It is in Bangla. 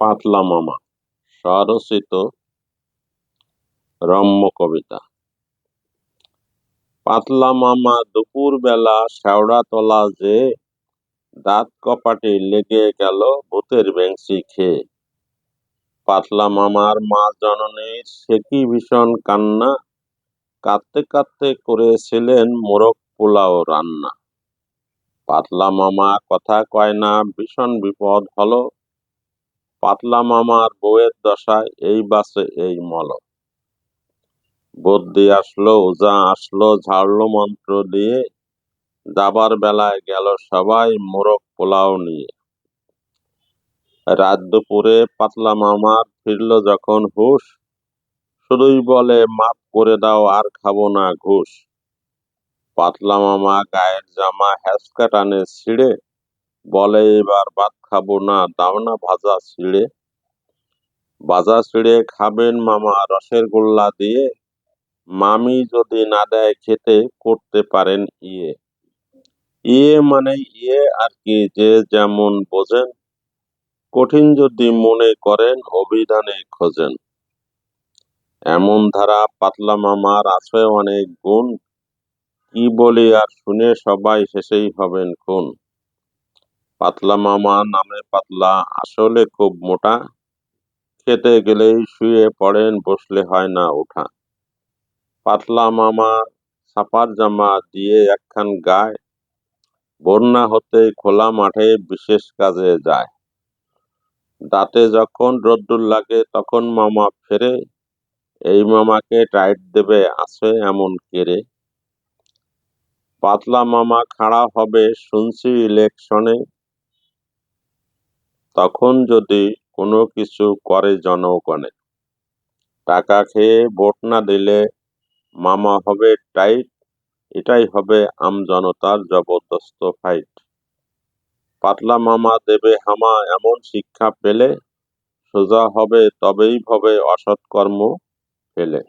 পাতলা মামা, স্বরচিত রম্য কবিতা। পাতলা মামা দুপুর বেলা শেওড়াতলা যে দাঁত কপাটে লেগে গেল ভূতের বেংসি খেয়ে। পাতলা মামার মা জননীর সে কি ভীষণ কান্না? কাঁদতে কাঁদতে করেছিলেন মোরগ পোলাও রান্না। পাতলা মামা কথা কয় না, ভীষণ বিপদ হলো। পাতলা মামার বউয়ের দশায় এই বাসে এই মল বদ্যি আসলো ওজা আসলো, ঝাড়লো মন্ত্র দিয়ে। যাবার বেলায় গেল সবাই মোরগ পোলাও নিয়ে। রাত দুপুরে পাতলা মামার ফিরল যখন হুশ। শুধুই বলে, মাফ করে দাও, আর খাব না, ঘুষ। পাতলা মামা গায়ের জামা হ্যাঁচকা টানে ছিঁড়ে বলে, এবার ভাত খাব না, দাও না ভাজা ছিঁড়ে। ভাজা ছিঁড়ে খাবেন মামা, রসের গোল্লা দিয়ে। মামি যদি না দেয় খেতে করতে পারেন ইয়ে। ইয়ে মানে ইয়ে আর কি, যে যেমন বোঝেন, কঠিন যদি মনে করেন, অভিধানে খোঁজেন। এমন ধারা পাতলা মামার আছে অনেক গুণ, কি বলি আর শুনে সবাই শেষেই হবেন খুন। পাতলা মামা নামে পাতলা, আসলে খুব মোটা। খেতে গেলেই শুয়ে পড়েন, বসলে হয় না ওঠা পাতলা মামা ছাপার জামা দিয়ে একখান গায়, বন্যা হতে খোলা মাঠে বিশেষ কাজে যায়। দাঁতে যখন রোদ্দুর লাগে, তখন মামা ফেরে, এই মামাকে টাইট দেবে, আছে এমন কেড়ে। পাতলা মামা খাড়া হবে শুনছি ইলেকশনে তখন যদি কোনো কিছু করে জনগণে, টাকা খেয়ে ভোট না দিলে মামা হবে টাইট, এটাই হবে আম জনতার জবরদস্ত ফাইট পাতলা মামা দেবে হামা এমন শিক্ষা পেলে, সোজা হবে তবেই ভবে অসৎকর্ম ফেলে